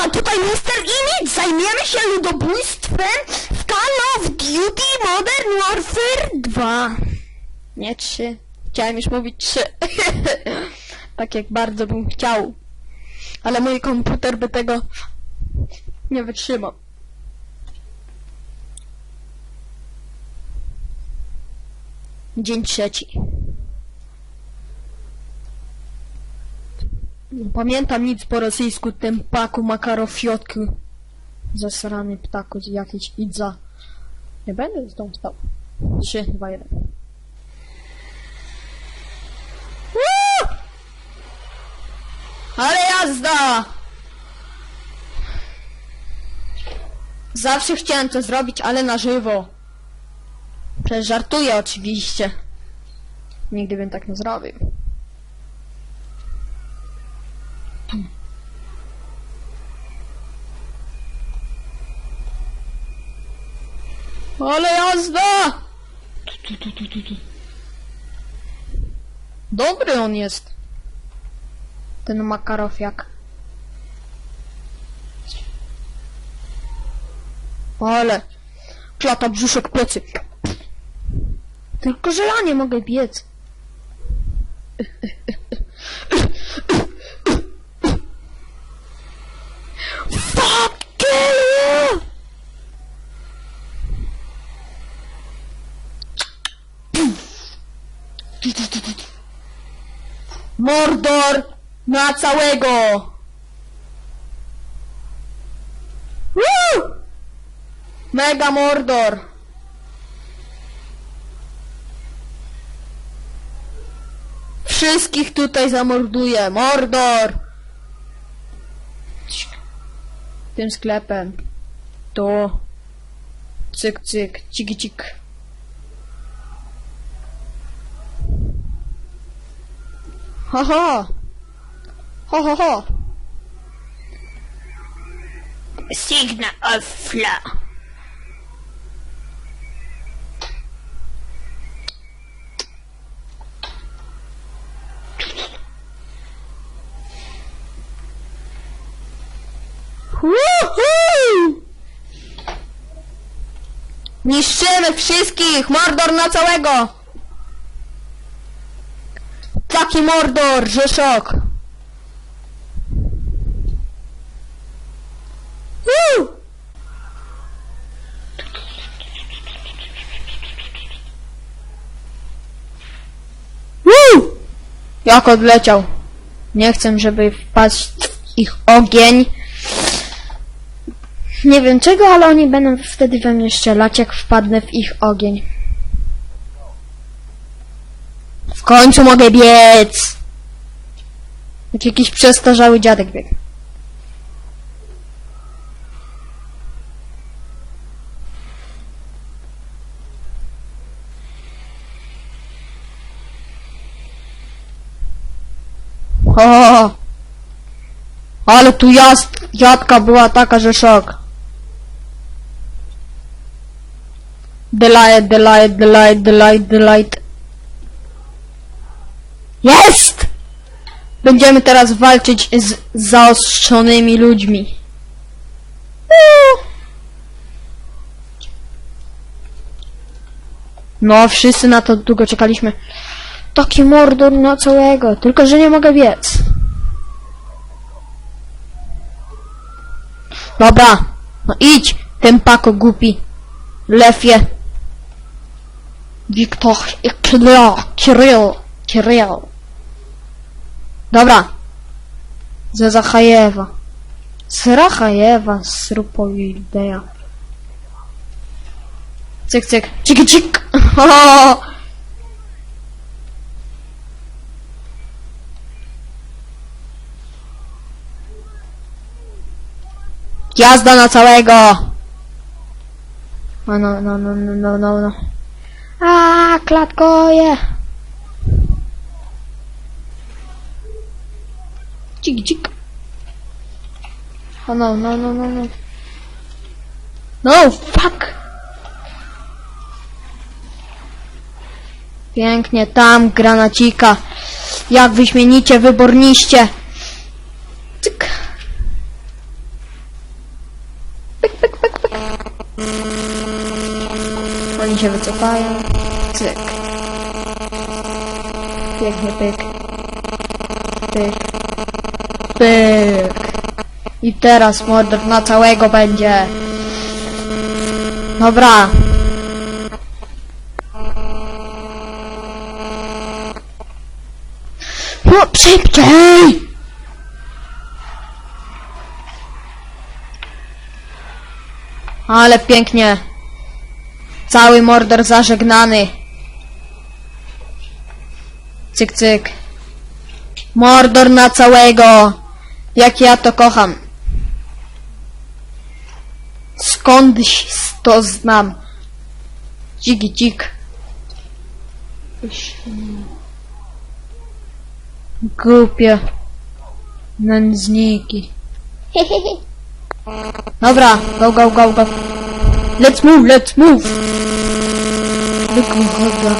Siema, tutaj Mr. Image. Zajmiemy się ludobójstwem w Call of Duty Modern Warfare 2. Nie 3. Chciałem już mówić 3. tak jak bardzo bym chciał. Ale mój komputer by tego nie wytrzymał. Dzień trzeci. Nie pamiętam nic po rosyjsku, ten paku makarofiotku. Zasrany ptaku z jakiejś idza. Nie będę z tą stał. 3, 2, 1. Woo! Ale jazda! Zawsze chciałem to zrobić, ale na żywo. Przecież żartuję oczywiście. Nigdy bym tak nie zrobił. Ale jazda! Tu, tu, tu, tu, tu. Dobry on jest. Ten makarofiak. Ale klata brzuszek plecy. Tylko że ja nie mogę biec. Fuck you! Mordor na całego! Woo! Mega Mordor! Wszystkich tutaj zamorduję! Mordor! Tym sklepem. To. Cyk, cyk, ciki, cik. Ha ha! Ho ho ho! Signal of flow. Woohoo! Niszczymy wszystkich! Mordor na całego! Taki mordor, że szok! Woo! Woo! Jak odleciał. Nie chcę, żeby wpaść w ich ogień. Nie wiem czego, ale oni będą wtedy we mnie strzelać, jak wpadnę w ich ogień. W końcu mogę biec! Jak jakiś przestarzały dziadek biegł. O! Ale tu jazd, jadka była taka, że szok. The light, the light, the Jest! Będziemy teraz walczyć z zaostrzonymi ludźmi. No, wszyscy na to długo czekaliśmy. Taki mordor na całego, tylko że nie mogę biec. Dobra, no idź, ten pako głupi. Lefie. Wiktor i Kirill, Kirill, Kirill. Dobra. Ze Zachajewa. Z Rachajewa, z Rupowideja. Cyk, cyk, ciki, cik. Jazda na całego! No, no, no, no, no, no, no. A, klatkoje! Cik, cik. Oh no, no, no, no, no. No, fuck! Pięknie, tam granacika. Jak wyśmienicie wyborniście. Cyk. Oni się wycofają. Cyk. Pięknie pyk. Pyk. Pyk. I teraz mordor na całego będzie. Dobra. No szybciej! Ale pięknie. Cały mordor zażegnany. Cyk, cyk. Mordor na całego. Jak ja to kocham. Skądś to znam. Dziki, dzik. Głupie. Nędzniki. Dobra, go, go, go, go. Let's move, let's move. Wygląda.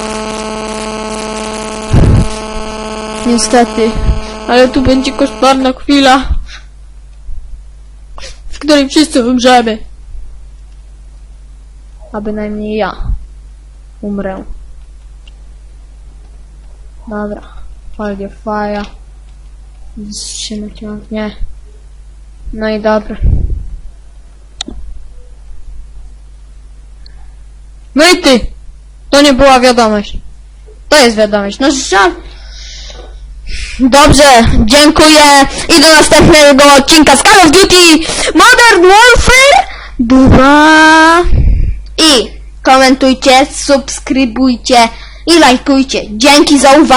Niestety, ale tu będzie koszmarna chwila, w której wszyscy umrzemy. A bynajmniej ja umrę. Dobra, fajnie, faja. Wstrzymać ognie. No i dobra. No i ty! To nie była wiadomość. To jest wiadomość. No żal. Dobrze, dziękuję i do następnego odcinka z Call of Duty Modern Warfare 2 i komentujcie, subskrybujcie i lajkujcie. Dzięki za uwagę.